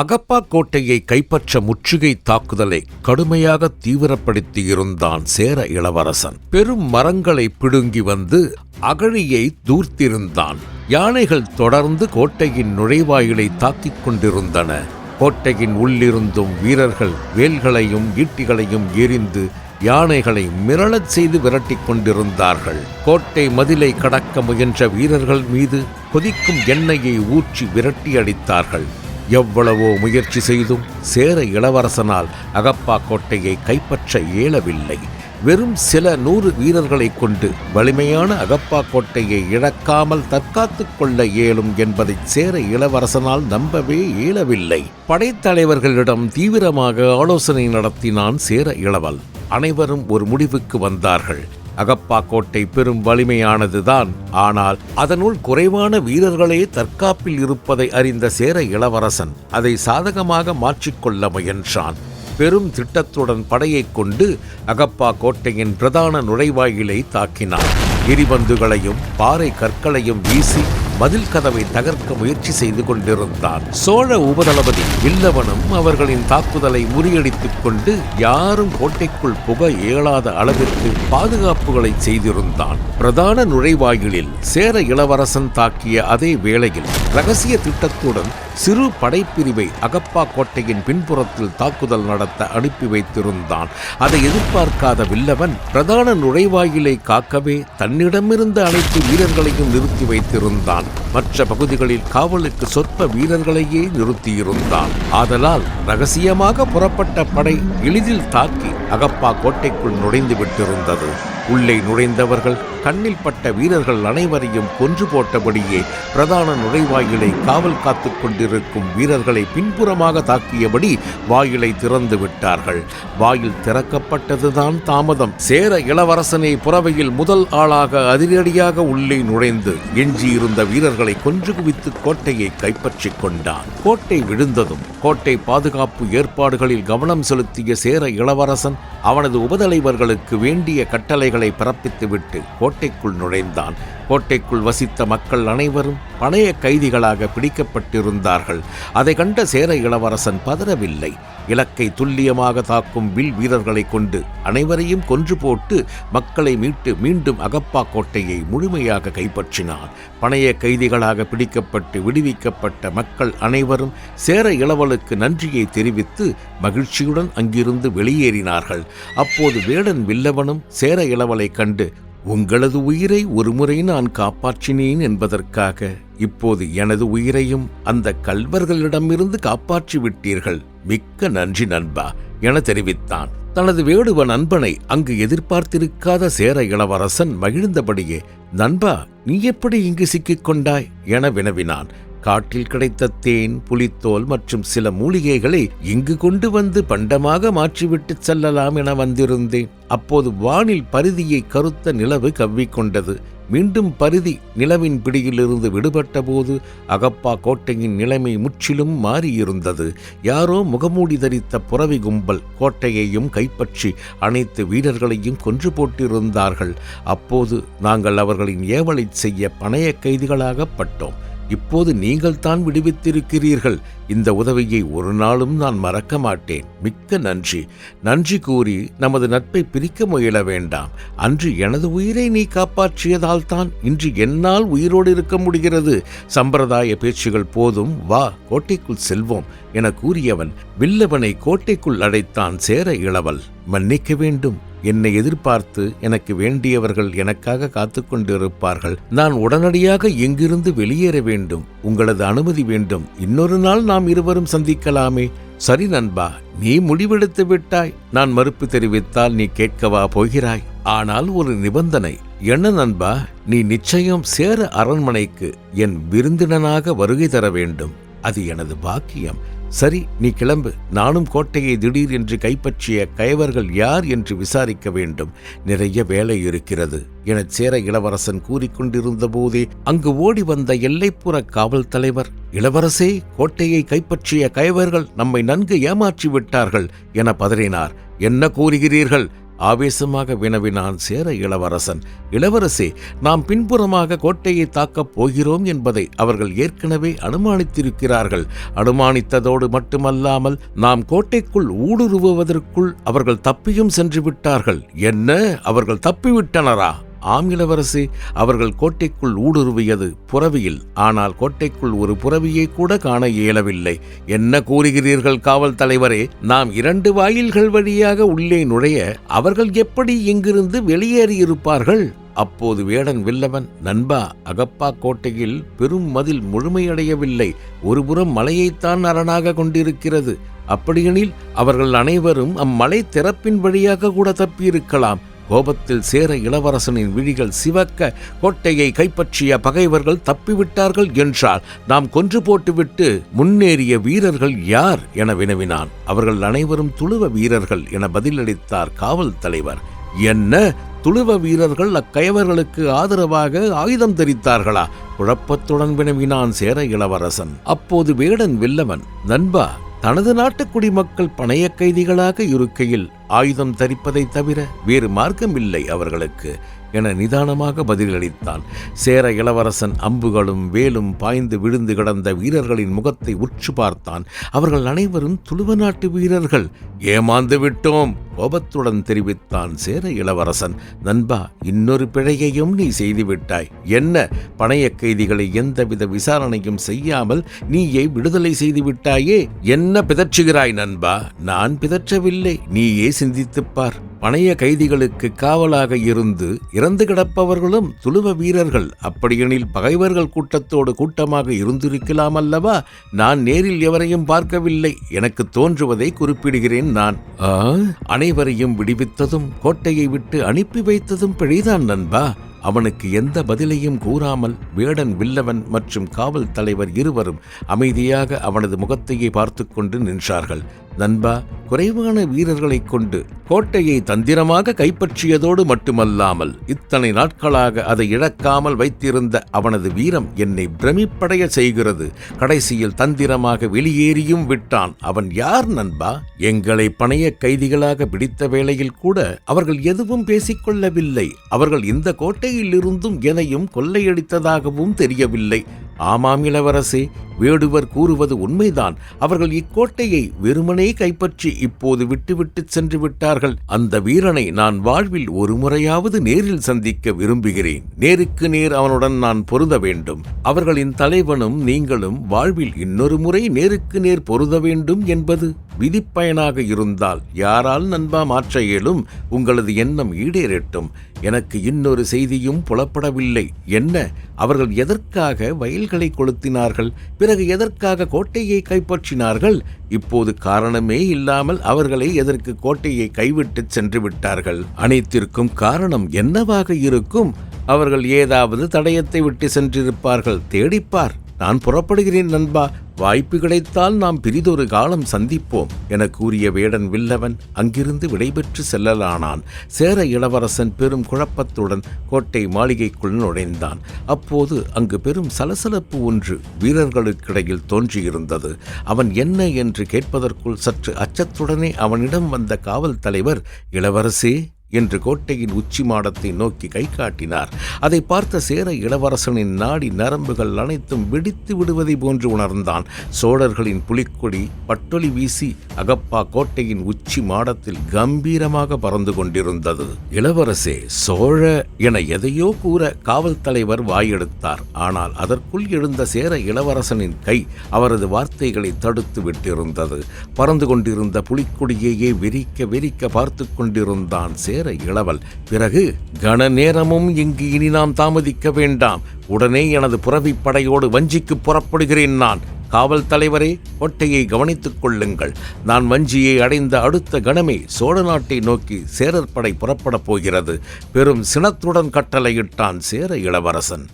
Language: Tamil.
அகப்பா கோட்டையை கைப்பற்ற முற்றுகை தாக்குதலை கடுமையாக தீவிரப்படுத்தியிருந்தான் சேர இளவரசன். பெரும் மரங்களை பிடுங்கி வந்து அகழியை தூர்த்திருந்தான். யானைகள் தொடர்ந்து கோட்டையின் நுழைவாயிலை தாக்கிக் கொண்டிருந்தன. கோட்டையின் உள்ளிருந்தும் வீரர்கள் வேல்களையும் ஈட்டிகளையும் எரிந்து யானைகளை மிரளச் செய்து விரட்டிக் கொண்டிருந்தார்கள். கோட்டை மதிலை கடக்க முயன்ற வீரர்கள் மீது கொதிக்கும் எண்ணெயை ஊற்றி விரட்டி அடித்தார்கள். எவ்வளவோ முயற்சி செய்தும் சேர இளவரசனால் அகப்பா கோட்டையை கைப்பற்ற இயலவில்லை. வெறும் சில நூறு வீரர்களைக் கொண்டு வலிமையான அகப்பா கோட்டையை இழக்காமல் தற்காத்துக் கொள்ள இயலும் என்பதை சேர இளவரசனால் நம்பவே இயலவில்லை. படைத்தலைவர்களிடம் தீவிரமாக ஆலோசனை நடத்தினான் சேர இளவல். அனைவரும் ஒரு முடிவுக்கு வந்தார்கள். அகப்பா கோட்டை பெரும் வலிமையானதுதான். ஆனால் அதனுள் குறைவான வீரர்களே தற்காப்பில் இருப்பதை அறிந்த சேர இளவரசன் அதை சாதகமாக மாற்றிக்கொள்ள முயன்றான். பெரும் திட்டத்துடன் படையைக் கொண்டு அகப்பா கோட்டையின் பிரதான நுழைவாயிலை தாக்கினான். எரிபந்துகளையும் பாறை கற்களையும் வீசி மதில் கதவை தகர்க்க முயற்சி செய்து கொண்டிருந்தான். சோழ உபதளபதி வில்லவனும் அவர்களின் தாக்குதலை முறியடித்துக் கொண்டு யாரும் கோட்டைக்குள் புக இயலாத அளவிற்கு பாதுகாப்புகளை செய்திருந்தான். பிரதான நுழைவாயிலில் சேர இளவரசன் தாக்கிய அதே வேளையில் ரகசிய திட்டத்துடன் சிறு படைப்பிரிவை அகப்பா கோட்டையின் பின்புறத்தில் தாக்குதல் நடத்த அனுப்பி வைத்திருந்தான். அதை எதிர்பார்க்காத வில்லவன் பிரதான நுழைவாயிலை காக்கவே தன்னிடமிருந்த அனைத்து வீரர்களையும் நிறுத்தி வைத்திருந்தான். மற்ற பகுதிகளில் காவலுக்கு சொற்ப வீரர்களையே நிறுத்தியிருந்தான். ஆதலால் ரகசியமாக புறப்பட்ட படை எளிதில் தாக்கி அகப்பா கோட்டைக்குள் நுழைந்து விட்டிருந்தது. உள்ளே நுழைந்தவர்கள் கண்ணில் பட்ட வீரர்கள் அனைவரையும் கொன்று போட்டபடியே பிரதான நுழைவாயிலை காவல் காத்துக் கொண்டிருக்கும் வீரர்களை பின்புறமாக தாக்கியபடி வாயிலை திறந்து விட்டார்கள். வாயில் திறக்கப்பட்டதுதான் தாமதம். சேர இளவரசனை புறவையில் முதல் ஆளாக அதிரடியாக உள்ளே நுழைந்து எஞ்சியிருந்த வீரர்களை கொன்று குவித்து கோட்டையை கைப்பற்றிக் கொண்டான். கோட்டை விழுந்ததும் கோட்டை பாதுகாப்பு ஏற்பாடுகளில் கவனம் செலுத்திய சேர இளவரசன் அவனது உபதலைவர்களுக்கு வேண்டிய கட்டளைகள் பிறப்பித்துவிட்டு கோட்டைக்குள் நுழைந்தான். கோட்டைக்குள் வசித்த மக்கள் அனைவரும் பணைய கைதிகளாக பிடிக்கப்பட்டிருந்தார்கள். அதை கண்ட சேர இளவரசன் பதறவில்லை. இலக்கை துல்லியமாக தாக்கும் வில் வீரர்களை கொண்டு அனைவரையும் கொன்று போட்டு மக்களை மீட்டு மீண்டும் அகப்பா கோட்டையை முழுமையாக கைப்பற்றினான் பணைய கைதிகளாக பிடிக்கப்பட்டு விடுவிக்கப்பட்ட மக்கள் அனைவரும் சேர இளவலுக்கு நன்றியை தெரிவித்து மகிழ்ச்சியுடன் அங்கிருந்து வெளியேறினார்கள். அப்போது வேடன் வில்லவனும் சேர கடவுளைக் கண்டு உங்களது உயிரை ஒருமுறை நான் காப்பாற்றினேன் என்பதற்காக இப்போது எனது உயிரையும் அந்த கல்வர்களிடமிருந்து காப்பாற்றி விட்டீர்கள் மிக்க நன்றி நண்பா என தெரிவித்தான். தனது வேடுவ நண்பனை அங்கு எதிர்பார்த்திருக்காத சேர இளவரசன் மகிழ்ந்தபடியே நண்பா நீ எப்படி இங்கு சிக்கிக் கொண்டாய்? என வினவினான். காட்டில் கிடைத்த தேன் புலித்தோல் மற்றும் சில மூலிகைகளை இங்கு கொண்டு வந்து பண்டமாக மாற்றிவிட்டு செல்லலாம் என வந்திருந்தேன். அப்போது வானில் பரிதியை கருத்த நிலவு கவ்விக்கொண்டது. மீண்டும் பரிதி நிலவின் பிடியிலிருந்து விடுபட்ட போது அகப்பா கோட்டையின் நிலைமை முற்றிலும் மாறியிருந்தது. யாரோ முகமூடி தரித்த புறவி கும்பல் கோட்டையையும் கைப்பற்றி அனைத்து வீரர்களையும் கொன்று போட்டிருந்தார்கள். அப்போது நாங்கள் அவர்களின் ஏவலை செய்ய பணைய கைதிகளாகப்பட்டோம் இப்போது நீங்கள் தான் விடுவித்திருக்கிறீர்கள். இந்த உதவியை ஒரு நாளும் நான் மறக்க மாட்டேன். மிக்க நன்றி. நன்றி கூறி நமது நட்பை பிரிக்க முயல வேண்டாம். அன்று எனது உயிரை நீ காப்பாற்றியதால் தான் இன்று என்னால் உயிரோடு இருக்க முடிகிறது. சம்பிரதாய பேச்சுகள் போதும். வா கோட்டைக்குள் செல்வோம் என கூறியவன் வில்லவனை கோட்டைக்குள் அடைத்தான் சேர இளவல். மன்னிக்க வேண்டும். என்னை எதிர்பார்த்து எனக்கு வேண்டியவர்கள் எனக்காக காத்து கொண்டிருப்பார்கள் நான் உடனடியாக எங்கிருந்து வெளியேற வேண்டும்? உங்களது அனுமதி வேண்டும். இன்னொரு நாள் நாம் இருவரும் சந்திக்கலாமே. சரி நண்பா நீ முடிவெடுத்து விட்டாய். நான் மறுப்பு தெரிவித்தால் நீ கேட்கவா போகிறாய். ஆனால் ஒரு நிபந்தனை. என்ன நண்பா நீ நிச்சயம் சேர அரண்மனைக்கு என் விருந்தினனாக வருகை தர வேண்டும். அது எனது பாக்கியம். சரி நீ கிளம்பு. நானும் கோட்டையை திடீர் என்று கைப்பற்றிய கயவர்கள் யார் என்று விசாரிக்க வேண்டும். நிறைய வேலை இருக்கிறது. எனச் சேர இளவரசன் கூறிக்கொண்டிருந்த போதே அங்கு ஓடி வந்த எல்லைப்புற காவல் தலைவர் இளவரசே கோட்டையை கைப்பற்றிய கயவர்கள் நம்மை நன்கு ஏமாற்றி விட்டார்கள் என பதறினார். என்ன கூறுகிறீர்கள்? ஆவேசமாக வினவினான் சேர இளவரசன் இளவரசே நாம் பின்புறமாக கோட்டையை தாக்கப் போகிறோம் என்பதை அவர்கள் ஏற்கனவே அனுமானித்திருக்கிறார்கள். அனுமானித்ததோடு மட்டுமல்லாமல் நாம் கோட்டைக்குள் ஊடுருவுவதற்குள் அவர்கள் தப்பியும் சென்று விட்டார்கள் என்ன? அவர்கள் தப்பிவிட்டனரா? ஆங்கிலவரசி அவர்கள் கோட்டைக்குள் ஊடுருவியது புறவியில். ஆனால் கோட்டைக்குள் ஒரு புறவியை கூட காண இயலவில்லை. என்ன கூறுகிறீர்கள் காவல் தலைவரே? நாம் இரண்டு வாயில்கள் வழியாக உள்ளே நுழைய அவர்கள் எப்படி இங்கிருந்து வெளியேறியிருப்பார்கள்? அப்போது வேடன் வில்லவன் நண்பா அகப்பா கோட்டையில் பெரும் மதில் முழுமையடையவில்லை. ஒருபுறம் மலையைத்தான் அரணாக கொண்டிருக்கிறது. அப்படியெனில் அவர்கள் அனைவரும் அம்மலை திறப்பின் வழியாக கூட தப்பியிருக்கலாம். கோபத்தில் சேர இளவரசனின் விழிகள் சிவக்க கோட்டையை கைப்பற்றிய பகைவர்கள் தப்பிவிட்டார்கள் என்றால் நாம் கொன்று போட்டுவிட்டு முன்னேறிய வீரர்கள் யார் என வினவினான். அவர்கள் அனைவரும் துளுவ வீரர்கள் என பதிலளித்தார் காவல் தலைவர். என்ன? துளுவ வீரர்கள் அக்கயவர்களுக்கு ஆதரவாக ஆயுதம் தெரித்தார்களா? குழப்பத்துடன் வினவினான் சேர இளவரசன். அப்போது வேடன் வில்லவன் நண்பா தனது நாட்டு குடிமக்கள் பணைய கைதிகளாக இருக்கையில் ஆயுதம் தரிப்பதை தவிர வேறு மார்க்கம் இல்லை அவர்களுக்கு. என நிதானமாக பதிலளித்தான். சேர இளவரசன் அம்புகளும் வேலும் பாய்ந்து விழுந்து கிடந்த வீரர்களின் முகத்தை உற்று பார்த்தான். அவர்கள் அனைவரும் துளுவ நாட்டு வீரர்கள். ஏமாந்து விட்டோம் கோபத்துடன் தெரிவித்தான் சேர இளவரசன். நண்பா இன்னொரு பிழையையும் நீ செய்துவிட்டாய். என்ன? பணைய கைதிகளை எந்தவித விசாரணையும் செய்யாமல் நீயே விடுதலை செய்து விட்டாயே என்ன பிதற்றுகிறாய் நண்பா? நான் பிதற்றவில்லை. நீயே சிந்தித்துப் பணைய கைதிகளுக்கு காவலாக இருந்து இறந்து கிடப்பவர்களும் துளுவ வீரர்கள். அப்படியெனில் பகைவர்கள் கூட்டத்தோடு கூட்டமாக இருந்திருக்கலாம் அல்லவா? நான் நேரில் எவரையும் பார்க்கவில்லை. எனக்கு தோன்றுவதை குறிப்பிடுகிறேன் நான். ஆ, அனைவரையும் விடுவித்ததும் கோட்டையை விட்டு அனுப்பி வைத்ததும் பிழைதான் நண்பா. அவனுக்கு எந்த பதிலையும் கூறாமல் வேடன் வில்லவன் மற்றும் காவல் தலைவர் இருவரும் அமைதியாக அவனது முகத்தையே பார்த்து கொண்டு நின்றார்கள். நண்பா குறைவான வீரர்களைக் கொண்டு கோட்டையை தந்திரமாக கைப்பற்றியதோடு மட்டுமல்லாமல் இத்தனை நாட்களாக அதை இழக்காமல் வைத்திருந்த அவனது வீரம் என்னை பிரமிப்படைய செய்கிறது. கடைசியில் தந்திரமாக வெளியேறியும் விட்டான். அவன் யார் நண்பா? எங்களை பணைய கைதிகளாக பிடித்த வேளையில் கூட அவர்கள் எதுவும் பேசிக்கொள்ளவில்லை. அவர்கள் இந்த கோட்டையில் இருந்தும் எதையும் கொள்ளையடித்ததாகவும் தெரியவில்லை. ஆமாம் இளவரசே வேடுவர் கூறுவது உண்மைதான். அவர்கள் இக்கோட்டையை வெறுமனே கைப்பற்றி இப்போது விட்டுவிட்டு சென்று விட்டார்கள். அந்த வீரனை நான் வாழ்வில் ஒரு முறையாவது நேரில் சந்திக்க விரும்புகிறேன். நேருக்கு நேர் அவனுடன் நான் பொருத வேண்டும். அவர்களின் தலைவனும் நீங்களும் வாழ்வில் இன்னொரு முறை நேருக்கு நேர் பொருத வேண்டும் என்பது விதிப்பயனாக இருந்தால் யாரால் நண்பா மாற்ற இயலும்? உங்களது எண்ணம் ஈடேறட்டும். எனக்கு இன்னொரு செய்தியும் புலப்படவில்லை. என்ன? அவர்கள் எதற்காக வயல்களை கொளுத்தினார்கள்? பிறகு எதற்காக கோட்டையை கைப்பற்றினார்கள்? இப்போது காரணமே இல்லாமல் அவர்களை எதற்கு கோட்டையை கைவிட்டு சென்று விட்டார்கள்? அனைத்திற்கும் காரணம் என்னவாக இருக்கும்? அவர்கள் ஏதாவது தடயத்தை விட்டு சென்றிருப்பார்கள். தேடிப்பார். நான் புறப்படுகிறேன் நண்பா. வாய்ப்பு கிடைத்தால் நாம் பிரிதொரு காலம் சந்திப்போம் என கூறிய வேடன் வில்லவன் அங்கிருந்து விடைபெற்று செல்லலானான். சேர இளவரசன் பெரும் குழப்பத்துடன் கோட்டை மாளிகைக்குள் நுழைந்தான். அப்போது அங்கு பெரும் சலசலப்பு ஒன்று வீரர்களுக்கிடையில் தோன்றியிருந்தது. அவன் என்ன? என்று கேட்பதற்குள் சற்று அச்சத்துடனே அவனிடம் வந்த காவல் தலைவர் இளவரசே என்று கோட்டையின் உச்சி மாடத்தை நோக்கி கை காட்டினார். அதை பார்த்த சேர இளவரசனின் நாடி நரம்புகள் அனைத்தும் வெடித்து விடுவதை போன்று உணர்ந்தான். சோழர்களின் புலிக்கொடி பட்டொலி வீசி அகப்பா கோட்டையின் உச்சி மாடத்தில் கம்பீரமாக பறந்து கொண்டிருந்தது. இளவரசே சோழ என எதையோ கூற காவல் தலைவர் வாயெடுத்தார். ஆனால் அதற்குள் எழுந்த சேர இளவரசனின் கை அவரது வார்த்தைகளை தடுத்து விட்டிருந்தது. பறந்து கொண்டிருந்த புலிக்கொடியையே வெறிக்க வெறிக்க பார்த்து கொண்டிருந்தான் சேர இளவல். பிறகு கன நேரமும் இங்கு இனி நாம் தாமதிக்க வேண்டாம். உடனே எனது புறவிப் படையோடு வஞ்சிக்கு புறப்படுகிறேன் நான். காவல் தலைவரே கோட்டையை கவனித்துக் கொள்ளுங்கள். நான் வஞ்சியை அடைந்த அடுத்த கணமே சோழ நாட்டை நோக்கி சேரற்படை புறப்படப் போகிறது. பெரும் சினத்துடன் கட்டளையிட்டான் சேர இளவரசன்.